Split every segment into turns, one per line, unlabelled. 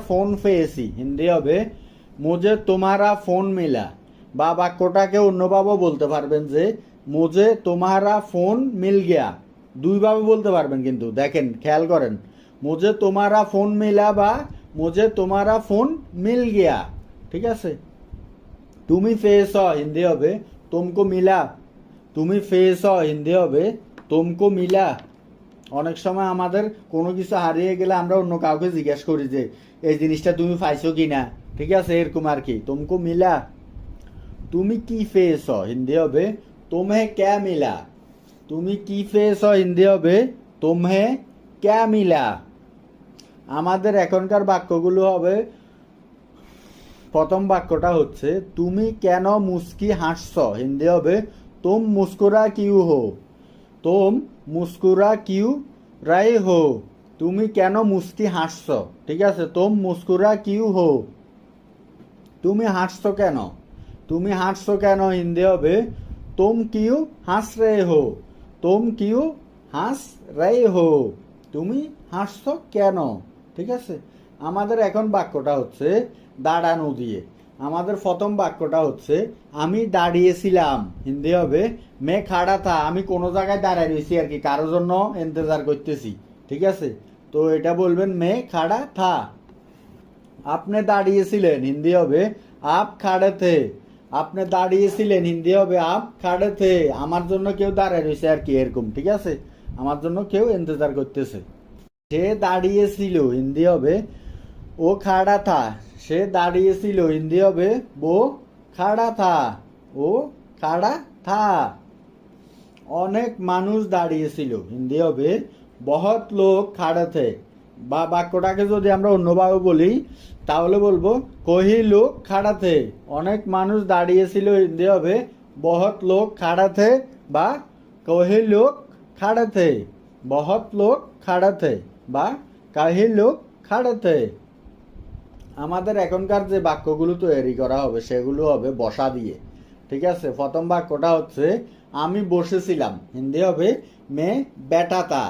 Phone পেয়েছি। হিন্দি হবে, মুঝে তোমারা ফোন মিলা। বা বাক্যটাকে অন্যভাবেও বলতে পারবেন যে, মুঝে তোমারা ফোন মিল গিয়া। দুইভাবে বলতে পারবেন কিন্তু, দেখেন, খেয়াল করেন। মুঝে তোমারা ফোন মিলা বা মুঝে তোমারা ফোন মিল গিয়া। ঠিক আছে? তুমি ফেস হিন্দি হবে, তুমকো মিলা। তুমি ফেস হিন্দি হবে, তুমকো মিলা। অনেক সময় আমাদের কোনো কিছু হারিয়ে গেলে আমরা অন্য কাউকে জিজ্ঞেস করি যে, এই জিনিসটা তুমি পাইছো কি না ঠিক আছে, এরকম আর কি। তুমকো মিলা। তুমি কি ফেস হিন্দি হবে, তোমহে ক্যা মিলা? তুমি কি ফেস হিন্দি হবে, তোমহে ক্যা মিলা? আমাদের এখনকার বাক্যগুলো হবে, প্রথম বাক্যটা হচ্ছে, তুমি কেন মুস্কি হাসছ? হিন্দি হবে, তোম মুস্কুরা কিউ হো? তুম মুস্কুরা কিউ রাই হো। তুমি কেন মুস্কি হাসছ? ঠিক আছে, তুম মুস্কুরা কিউ হো। তুমি হাসছো কেন? তুমি হাসছো কেন হিন্দি হবে তোম কিউ হাস রে হো। তোম কিউ হাস রে হো। তুমি হাসছো কেন? ঠিক আছে, আমাদের এখন বাক্যটা হচ্ছে দাঁড়ানো দিয়ে। আমাদের প্রথম বাক্যটা হচ্ছে, আমি দাঁড়িয়েছিলাম। হিন্দি হবে, মে খাড়া থা, আমি কোনো জায়গায় দাঁড়ায় রয়েছি আর কি কারোর জন্য ইন্তজার করতেছি। ঠিক আছে? তো এটা বলবেন, মে খাড়া থা। আপনি দাঁড়িয়েছিলেন, হিন্দি হবে, আপ খাড়ে থে। আপনি দাঁড়িয়েছিলেন, হিন্দি হবে, আপ খাড়ে থে। আমার জন্য কেউ দাঁড়ায় রয়েছে আর কি, এরকম, ঠিক আছে? আমার জন্য কেউ ইন্তজার করতেছে। সে দাঁড়িয়েছিল, হিন্দি হবে, ও খাড়া থা। সে দাঁড়িয়েছিল হিন্দি হবে বো, খাড়া থা, ও, খাড়া থা। অনেক মানুষ দাঁড়িয়েছিল হিন্দি হবে বহুত লোক খাড়ে থে বা বাক্যটাকে যদি আমরা অন্যভাবে বলি, তাহলে বলব, কহি লোক খাড়াতে অনেক মানুষ দাঁড়িয়েছিল হিন্দি হবে বহুত লোক খাড়াতে বা, কহি লোক খাড়াতে বহুত লোক খাড়াতে বা, কাহি লোক খাড়াতে আমাদের এখনকার যে বাক্যগুলো তৈরি করা হবে, সেগুলো হবে বসা দিয়ে। ঠিক আছে? প্রথম বাক্যটা হচ্ছে, আমি বসেছিলাম। হিন্দি হবে, মে বেটাতা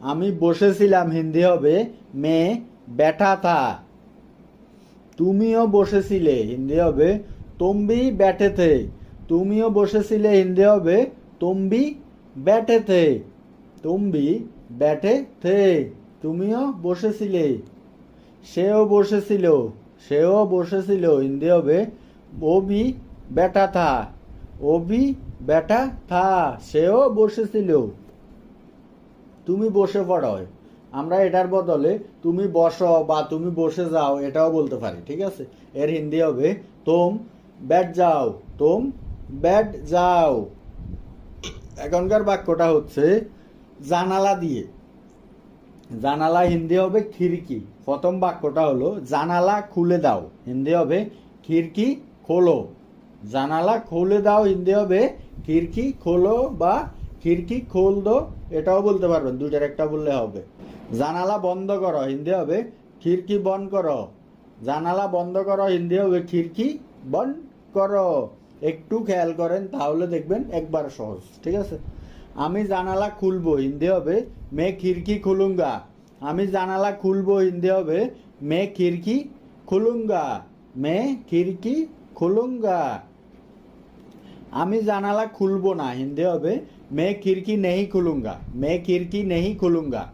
আমি বসেছিলাম, হিন্দি হবে, মে বেটাতা তুমিও বসেছিলে, হিন্দি হবে, তুম্বি ব্যাটেতে তুমিও বসেছিলে, হিন্দি হবে, তুম্বি ব্যাটেতে তুম্বি ব্যাটে থে। তুমিও বসেছিলে। সেও বসেছিল সেও বসেছিল। হিন্দি হবে ও বি বেটা থা ও বি বেটা থা, সেও বসেছিল। তুমি বসে পড়ো। আমরা এটার বদলে তুমি বসো বা তুমি বসে যাও এটাও বলতে পারি, ঠিক আছে? এর হিন্দি হবে তোম ব্যাট যাও, তোম ব্যাট যাও। এখনকার বাক্যটা হচ্ছে জানালা দিয়ে। জানালা, হিন্দি হবে খিড়কি। প্রথম বাক্যটা হলো, জানালা খুলে দাও। হিন্দি হবে, খিড়কি খোলো। জানালা খুলে দাও, হিন্দি হবে, খিড়কি খোলো বা, খিড়কি খোল দো এটাও বলতে পারবেন দুইটার একটা বললে হবে। জানালা বন্ধ করো, হিন্দি হবে, খিড়কি বন্ধ করো। জানালা বন্ধ করো, হিন্দি হবে, খিড়কি বন্ধ করো। একটু খেয়াল করেন, তাহলে দেখবেন একবার সহজ, ঠিক আছে? আমি জানালা খুলবো, হিন্দি হবে, মে খিড়কি খুলুঙ্গা। আমি জানালা খুলবো, হিন্দি হবে, মে খিড়কি খুলুঙ্গা। মে খিড়কি খুলুঙ্গা। আমি জানালা খুলবো না, হিন্দি হবে, মে খিড়কি নেই খুলুঙ্গা। মে খিড়কি নেই খুলুঙ্গা।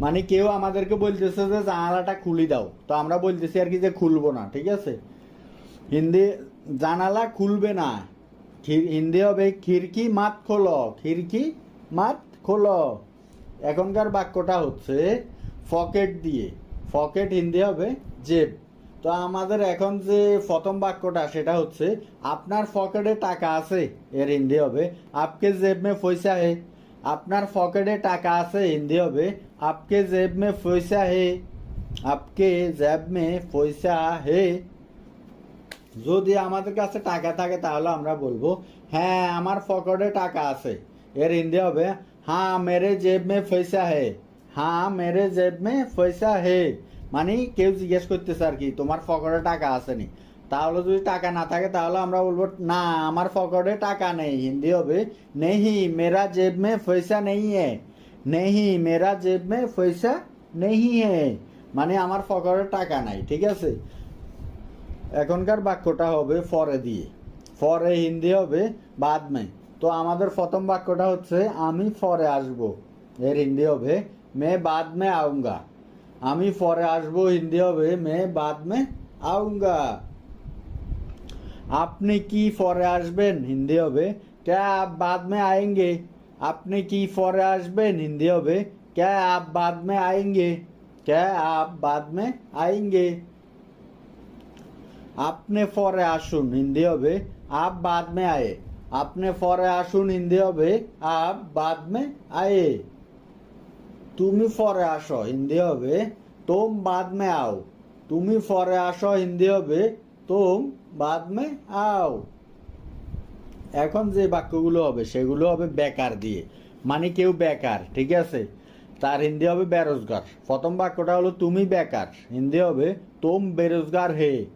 মানে কেউ আমাদেরকে বলতেছে যে, জানালাটা খুলি দাও। তো আমরা বলতেছি আর কি যে, খুলবো না। ঠিক আছে? হিন্দি, জানালা খুলবে না। হিন্দি হবে খিড়কি মাত খোলো, খিড়কি মাত খোলো। এখনকার বাক্যটা হচ্ছে পকেট দিয়ে। ফকেট হিন্দি হবে জেব। তো আমাদের এখন যে প্রথম বাক্যটা, সেটা হচ্ছে, আপনার পকেটে টাকা আছে? এর হিন্দি হবে, আপকে জেব মে পয়সা হে? আপনার পকেটে টাকা আছে? হিন্দি হবে, আপকে জেব মে পয়সা হে? আপকে জেব মে পয়সা হে? যদি আমাদের কাছে টাকা থাকে তাহলে আমরা বলব হ্যাঁ আমার পকেটে টাকা আছে। এর হিন্দি হবে হ্যাঁ মেরে জেব মে পয়সা হে। হ্যাঁ মেরে জেব মে পয়সা হে। মানে কেউ জিজ্ঞেস করতেছে আর কি, তোমার পকেটে টাকা আছে নি? তাহলে যদি টাকা না থাকে তাহলে আমরা বলব, না, আমার পকেটে টাকা নেই। হিন্দি হবে, নেহি, মেরা জেব মে পয়সা নেই হে। নেহি, মেরা জেব মে পয়সা নেই হে। মানে আমার ফকরে টাকা নাই, ঠিক আছে? এখনকার বাক্যটা হবে ফরে দিয়ে। ফরে হিন্দি হবে বাদ মে। তো আমাদের প্রথম বাক্যটা হচ্ছে, আমি ফরে আসব। এর হিন্দি হবে, মে বাদ মে আউঙ্গা। আমি ফরে আসব হিন্দি হবে, মে বাদ মে আউঙ্গা। আপনি কি ফরে আসবেন? হিন্দি হবে, ক্যা আপ বাদ মে আয়েঙ্গে? আপনি কি ফরে আসবেন? হিন্দি হবে, ক্যা আপ বাদ মে আয়েঙ্গে? ক্যা আপ বাদ মে আয়েঙ্গে? আপনি ফরে আসুন, হিন্দি হবে আপ বাদ মে আয়ে। আপনি ফরে আসুন, হিন্দি হবে আপ বাদ মে আয়ে। তুমি ফরে আসো, হিন্দি হবে তোম বাদ মে আও। তুমি ফরে আসো, হিন্দি হবে তোম বাদ মে আও। এখন যে বাক্যগুলো হবে, সেগুলো হবে বেকার দিয়ে। মানে কেউ বেকার, ঠিক আছে? তার হিন্দি হবে বেরোজগার। প্রথম বাক্যটা হলো, তুমি বেকার হিন্দি হবে তোম বেরোজগার হে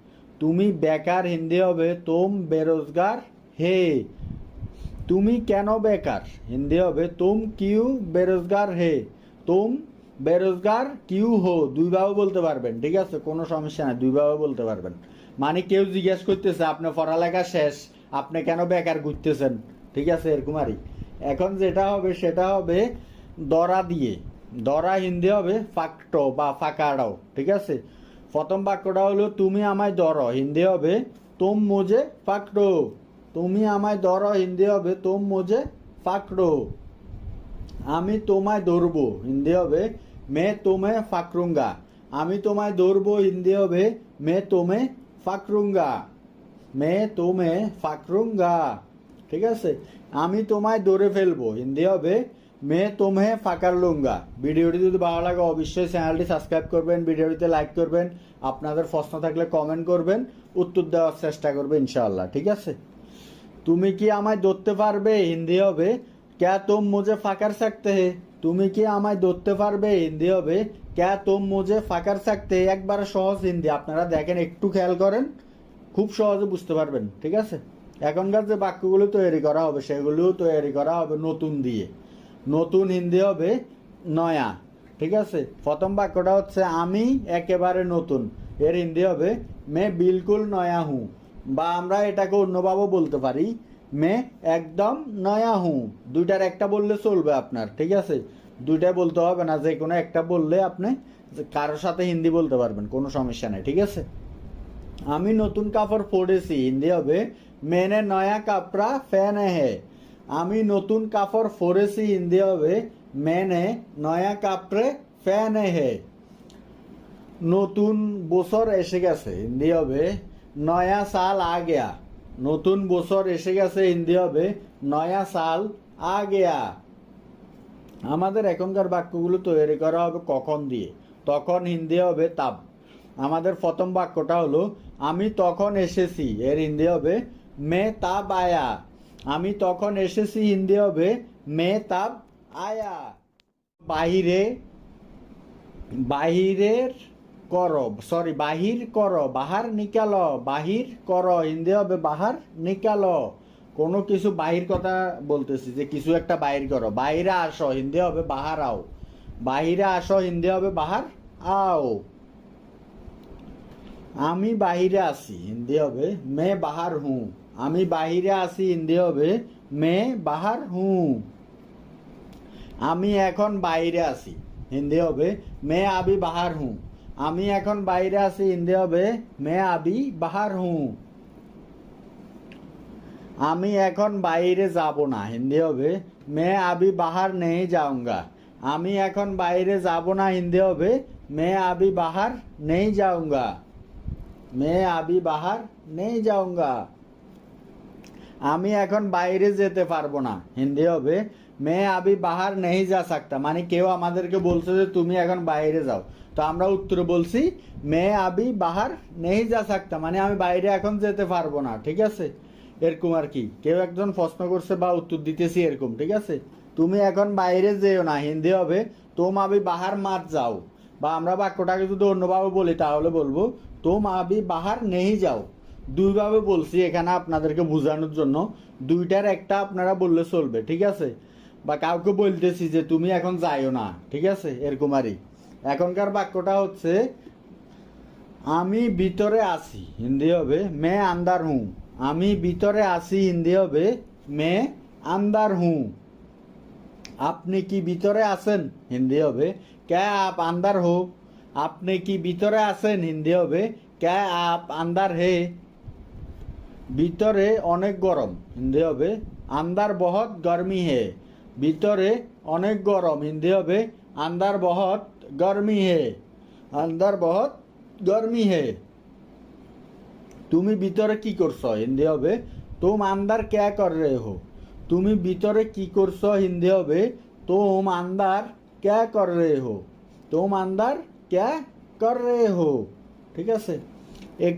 তুমি বেকার হিন্দি হবে, তোম বেরোজগার, হে। তুমি কেন বেকার হিন্দি হবে, তুম কিউ বেরোজগার, হে। তুম বেরোজগার, কিউ হো। দুইভাবে বলতে পারবেন, ঠিক আছে? কোনো সমস্যা নাই দুইভাবে বলতে পারবেন। মানে কেউ জিজ্ঞেস করতেছে, আপনার পড়ালেখা শেষ, আপনি কেন বেকার ঘুরতেছেন? ঠিক আছে এরকমারই এখন যেটা হবে, সেটা হবে দরা দিয়ে। দরা হিন্দি হবে ফাকটো বা ফাকাড়াও, ঠিক আছে? প্রথম বাক্যটা হলো, তুমি আমায় ধরো, হিন্দি হবে, তোম মোজে ফাকটো তুমি আমায় ধরো, হিন্দি হবে, তোম মোজে ফাকড়ো আমি তোমায় ধরবো, হিন্দি হবে, মে তোমে ফাকরুঙ্গা, আমি তোমায় ধরবো, হিন্দি হবে, মে তোমে ফাকরুঙ্গা, মে তোমে ফাকরুঙ্গা, ঠিক আছে? আমি তোমায় ধরে ফেলব, হিন্দি হবে মে তোমে ফাঁকার লুঙ্গা। ভিডিওটি যদি ভালো লাগে, অবশ্যই চ্যানেলটি সাবস্ক্রাইব করবেন, ভিডিওটিতে লাইক করবেন। আপনাদের প্রশ্ন থাকলে কমেন্ট করবেন, উত্তর দেওয়ার চেষ্টা করবে ইনশাআল্লাহ, ঠিক আছে? তুমি কি আমায় ধরতে পারবে হিন্দি হবে? ক্যা তোম মুঝে ফাঁকার সাকতে হে? তুমি কি আমায় ধরতে পারবে হিন্দি হবে? ক্যা তোম মুঝে ফাঁকার সাকতে একবার সহজ হিন্দি, আপনারা দেখেন, একটু খেয়াল করেন, খুব সহজে বুঝতে পারবেন, ঠিক আছে? এখনকার যে বাক্যগুলো তৈরি করা হবে, সেগুলোও তৈরি করা হবে নতুন দিয়ে। নতুন হিন্দি হবে নয়া, ঠিক আছে? প্রথম বাক্যটা হচ্ছে, আমি একেবারে নতুন। এর হিন্দি হবে, মে বিলকুল নয়া হুঁ। বা আমরা এটাকে অন্যভাবে বলতে পারি, মে একদম নয়া হুঁ। দুইটার একটা বললে চলবে আপনার, ঠিক আছে? দুইটা বলতে হবে না, যে কোনো একটা বললে আপনি কারোর সাথে হিন্দি বলতে পারবেন, কোনো সমস্যা নেই, ঠিক আছে? আমি নতুন কাপড় পরেছি, হিন্দি হবে, মেনে নয়া কাপড়া ফ্যান হে। আমি নতুন কাপড় পরেছি হিন্দি হবে, মেনে নয়া কাপড়ে ফ্যান হে। নতুন বছর এসে গেছে, হিন্দি হবে, নয়া সাল আ গেয়া। নতুন বছর এসে গেছে, হিন্দি হবে, নয়া সাল আ গেয়া। আমাদের এখনকার বাক্যগুলো তৈরি করা হবে কখন দিয়ে? তখন হিন্দি হবে তাব। আমাদের প্রথম বাক্যটা হলো, আমি তখন এসেছি। এর হিন্দি হবে, মে তাব আয়া। আমি তখন এসেছি হিন্দি হবে মে তাব আয়া। বাহিরে, বাহিরের কর সরি বাহির কর, বাহার নিকাল, বাহির কর হিন্দি হবে বাহার নিকাল। কোনো কিছু বাহির কথা বলতেছি যে কিছু একটা বাহির করো। বাইরে আসো হিন্দি হবে বাহার আও। বাহিরে আসো হিন্দি হবে বাহার আও। আমি বাহিরে আসি হিন্দি হবে মে বাহার হুঁ আমি বাহিরে আছি হিন্দি হবে মে বাহার হু আমি এখন বাইরে আছি হিন্দি হবে মে আবি বাহার হু আমি এখন বাইরে আছি হিন্দি হবে মে আবি বাহার হু আমি এখন বাইরে যাব না হিন্দি হবে মে আবি বাহার নেই যাউঙ্গা আমি এখন বাইরে যাব না হিন্দি হবে মে আবি বাহার নেই যাউঙ্গা মে আবি বাহার নেই যাউঙ্গা আমি এখন বাইরে যেতে পারব না। হিন্দি হবে। মে আবি বাহার নেই যা সাকতা। মানে কেউ আমাদেরকে বলছে যে তুমি এখন বাইরে যাও। তো আমরা উত্তরে বলছি, মে আবি বাহার নেই যা সাকতা। মানে আমি বাইরে এখন যেতে পারব না, ঠিক আছে? এরকম আর কি। কেউ একজন প্রশ্ন করছে বা উত্তর দিতেছি এরকম, ঠিক আছে? তুমি এখন বাইরে যেও না, হিন্দি হবে। তোম আবি বাহার মাত যাও। বা আমরা বাক্যটাকে যদি অন্যভাবে বলি, তাহলে বলব, তোম আবি বাহার নেই যাও। দুইভাবে বলছি এখানে আপনাদেরকে বোঝানোর জন্য। দুইটার একটা আপনারা বললে চলবে, ঠিক আছে? বা কাউকে বলতেছি যে তুমি এখন যাইও না, ঠিক আছে? এরকম আরই এখনকার বাক্যটা হচ্ছে, আমি ভিতরে আছি, হিন্দি হবে, মে আন্দার হুঁ। আমি ভিতরে আছি, হিন্দি হবে, মে আন্দার হুঁ। আপনি কি ভিতরে আছেন, হিন্দি হবে ক্যা আপ আন্দার হো। আপনি কি ভিতরে আছেন, হিন্দি হবে ক্যা আপ আন্দার হে। ভিতরে অনেক গরম। হিন্দি হবে আন্দার বহুত গরমি হে। ভিতরে অনেক গরম, হিন্দি হবে আন্দার বহুত গরমি হে। আন্দার বহুত গরমি হে। তুমি ভিতরে কি করছ? হিন্দি হবে, তুম আন্দার ক্যা কর রে হো? তুমি ভিতরে কি করছ? হিন্দি হবে, তুম আন্দার ক্যা কর রে হো? তুম আন্দার ক্যা কর রে হো? ঠিক আছে? এক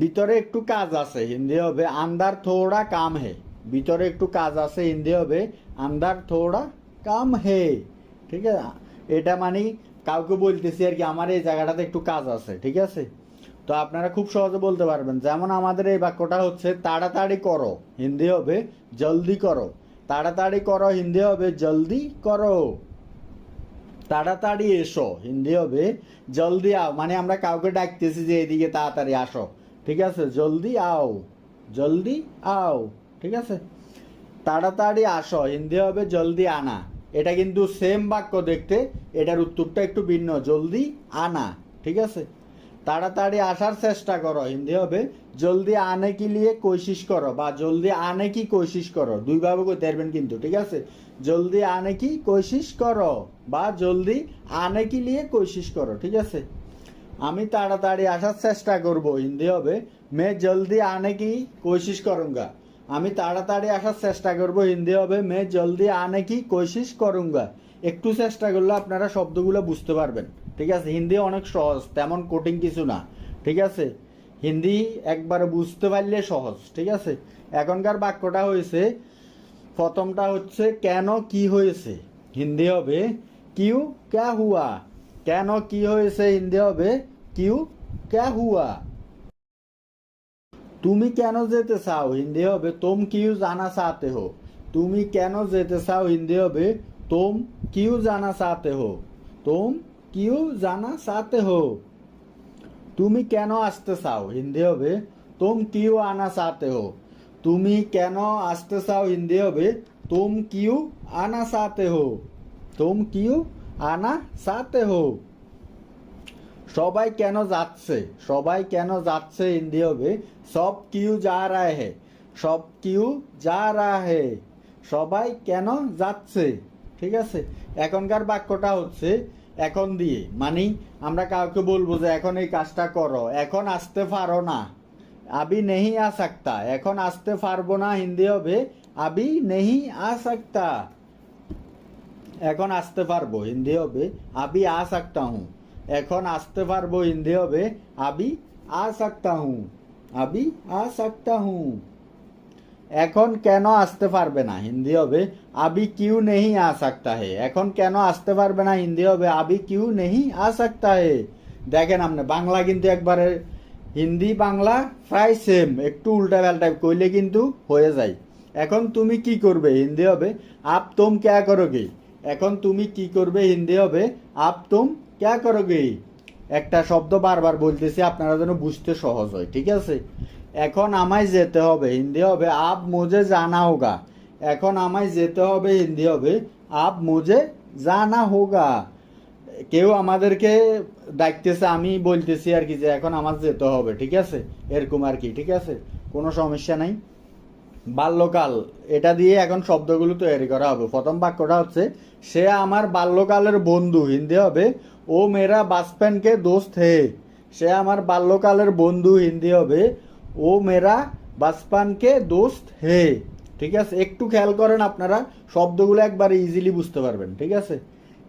ভিতরে একটু কাজ আছে, হিন্দি হবে আন্দার থোড়া কাম হে। ভিতরে একটু কাজ আছে, হিন্দি হবে আন্দার থোড়া কাম হে। ঠিক আছে? এটা মানে কাউকে বলতেছি আর কি, আমার এই জায়গাটাতে একটু কাজ আছে, ঠিক আছে? তো আপনারা খুব সহজে বলতে পারবেন, যেমন আমাদের এই বাক্যটা হচ্ছে, তাড়াতাড়ি করো হিন্দি হবে, জলদি করো তাড়াতাড়ি করো হিন্দি হবে, জলদি করো তাড়াতাড়ি এসো হিন্দি হবে, জলদি আও মানে আমরা কাউকে ডাকতেছি যে, এদিকে তাড়াতাড়ি আসো ঠিক আছে? জলদি আও। জলদি আও। ঠিক আছে? তাড়াতাড়ি আসো। হিন্দি হবে জলদি আনা। এটা কিন্তু সেম বাক্য দেখতে। এটার উত্তরটা একটু ভিন্ন। জলদি আনা। ঠিক আছে? তাড়াতাড়ি আসার চেষ্টা করো। হিন্দি হবে জলদি আনে কি লিয়ে কোশিশ করো বা জলদি আনে কি কোশিশ করো। দুইভাবে কইতে পারবেন কিন্তু। ঠিক আছে? জলদি আনে কি কোশিশ করো বা জলদি আনে কি লিয়ে কোশিশ করো। ঠিক আছে? আমি তাড়াতাড়ি আসার চেষ্টা করব, হিন্দি হবে। মে জলদি আনে কি? কোশিশ করুঙ্গা। আমি তাড়াতাড়ি আসার চেষ্টা করব, হিন্দি হবে। মে জলদি আনে কি? কোশিশ করুঙ্গা। একটু চেষ্টা করলে আপনারা শব্দগুলো বুঝতে পারবেন। ঠিক আছে? হিন্দি অনেক সহজ, তেমন কঠিন কিছু না। ঠিক আছে? হিন্দি একবার বুঝতে পারলে সহজ। ঠিক আছে? এখনকার বাক্যটা হয়েছে, প্রথমটা হচ্ছে, কেন কি হয়েছে? হিন্দি হবে, কিউ, ক্যা হুয়া? কেন কি হয়েছে হিন্দি হবে? কিউ? ক্যা হুয়া? তুমি কেন যেতে চাও হিন্দি হবে? তোম কিউ জানা চাতে হো। তুমি কেন যেতে চাও হিন্দি হবে? তোম কিউ জানা চাতে হো। তোম কিউ জানা চাতে হো। তুমি কেন আসতে চাও হিন্দি হবে? তোম কিউ আনা চাতে হো। তুমি কেন আসতে চাও হিন্দি হবে? তোম কিউ আনা চাতে হো। তোম কিউ আনা চাতে হো সবাই কেন যাচ্ছে? সবাই কেন যাচ্ছে হিন্দি হবে সব কিউ যা রায় হে। সব কিউ যা রা হে। সবাই কেন যাচ্ছে? ঠিক আছে? এখনকার বাক্যটা হচ্ছে এখন দিয়ে। মানে আমরা কাউকে বলব যে এখন এই কাজটা করো। এখন আসতে পারো না। আবি নেহি আ সকতা। এখন আসতে পারব না হিন্দি হবে আবি নেহি আ সকতা। এখন আসতে পারব, হিন্দি হবে, আবি আ সকতা হুঁ। এখন আসতে পারব, হিন্দি হবে, আবি আ সকতা হুঁ, আবি আ সকতা হুঁ। এখন কেন আসতে পারবে না, হিন্দি হবে, আবি কিউ নেহি আ সকতা হে। এখন কেন আসতে পারবে না, হিন্দি হবে, আবি কিউ নেহি আ সকতা হে। দেখেন আপনি, বাংলা কিন্তু একবারে, হিন্দি, বাংলা প্রায় সেম একটু উল্টা পাল্টা কইলে কিন্তু হয়ে যায়। এখন তুমি কি করবে, হিন্দি হবে, আপ তুম ক্যা করোগে? এখন তুমি কি করবে হিন্দি হবে? আপ তুম ক্যা করোগে? একটা শব্দ বারবার বলতেছি, আপনারা যেন বুঝতে সহজ হয়, ঠিক আছে? এখন আমায় যেতে হবে, হিন্দি হবে আপ মুঝে জানা হোগা। এখন আমায় যেতে হবে হিন্দি হবে আপ মুঝে জানা হোগা। কেউ আমাদেরকে ডাকতেছে, আমি বলতেছি আর কি যে এখন আমার যেতে হবে, ঠিক আছে? এরকম আর কি, ঠিক আছে? কোনো সমস্যা নাই। বাল্যকাল, এটা দিয়ে এখন শব্দগুলো তৈরি করা হবে। প্রথম বাক্যটা হচ্ছে, সে আমার বাল্যকালের বন্ধু। হিন্দি হবে, ও মেরা বাসপেনকে দোস্ত হে। সে আমার বাল্যকালের বন্ধু, হিন্দি হবে, ও মেরা বাসপানকে দোস্ত হে। ঠিক আছে? একটু খেয়াল করেন আপনারা, শব্দগুলো একবারে ইজিলি বুঝতে পারবেন, ঠিক আছে?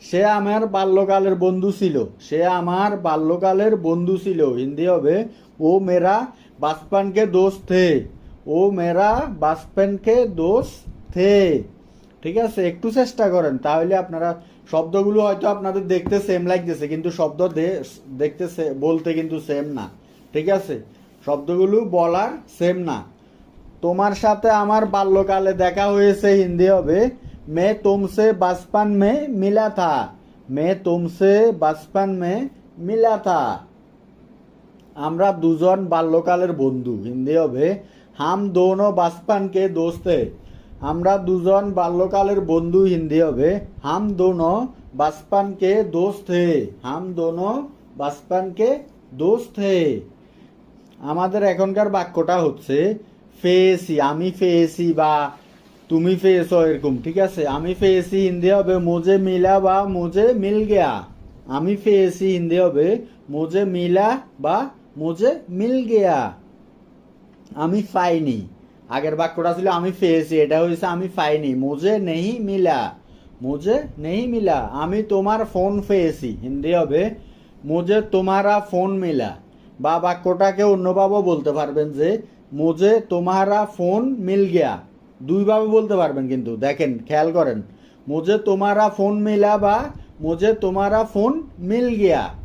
সে আমার বাল্যকালের বন্ধু ছিল। সে আমার বাল্যকালের বন্ধু ছিল। হিন্দি হবে, ও মেরা বাসপানকে দোস্ত হে। ও মেরা বাসপেনকে দোষ থে ঠিক আছে? একটু চেষ্টা করেন। তাহলে আপনারা শব্দগুলো হয়তো আপনাদের দেখতে সেম লাগতেছে, কিন্তু শব্দ দেখতে বলতে কিন্তু সেম না। ঠিক আছে? শব্দগুলো বলার সেম না। তোমার সাথে আমার বাল্যকালে দেখা হয়েছে, হিন্দি হবে। মে তোমসে বাসপান মে মিলা থা মে তোমসে বাসপান মে মিলা থা আমরা দুজন বাল্যকালের বন্ধু, হিন্দি হবে। হাম দোনো বাচপান কে দোস্ত। আমরা দুজন বাল্যকালের বন্ধু হিন্দি হবে। হাম দোনো বাচপান কে দোস্ত। হে হাম দোনো বাচপান কে দোস্ত। হে আমাদের এখনকার বাক্যটা হচ্ছে ফেয়েছি আমি ফেয়েছি বা তুমি ফেয়েছো এরকম, ঠিক আছে? আমি ফেয়েছি হিন্দি হবে, মোজে মিলা বা মোজে মিল গেয়া। আমি ফেয়েছি হিন্দি হবে, মোজে মিলা বা মোজে মিল গেয়া। আমি পাইনি। আগের বাক্যটা ছিল, আমি পেয়েছি। এটা হয়েছে আমি পাইনি। মুঝে নেই মিলা, মুঝে নেই মিলা, আমি তোমার ফোন পেয়েছি। হিন্দি হবে, মুঝে তোমারা ফোন মিলা। বা বাক্যটাকে অন্যভাবে বলতে পারবেন যে, মুঝে তোমারা ফোন মিল গিয়া। দুইভাবে বলতে পারবেন কিন্তু, দেখেন, খেয়াল করেন। মুঝে তোমারা ফোন মিলা বা মুঝে তোমারা ফোন মিল গিয়া।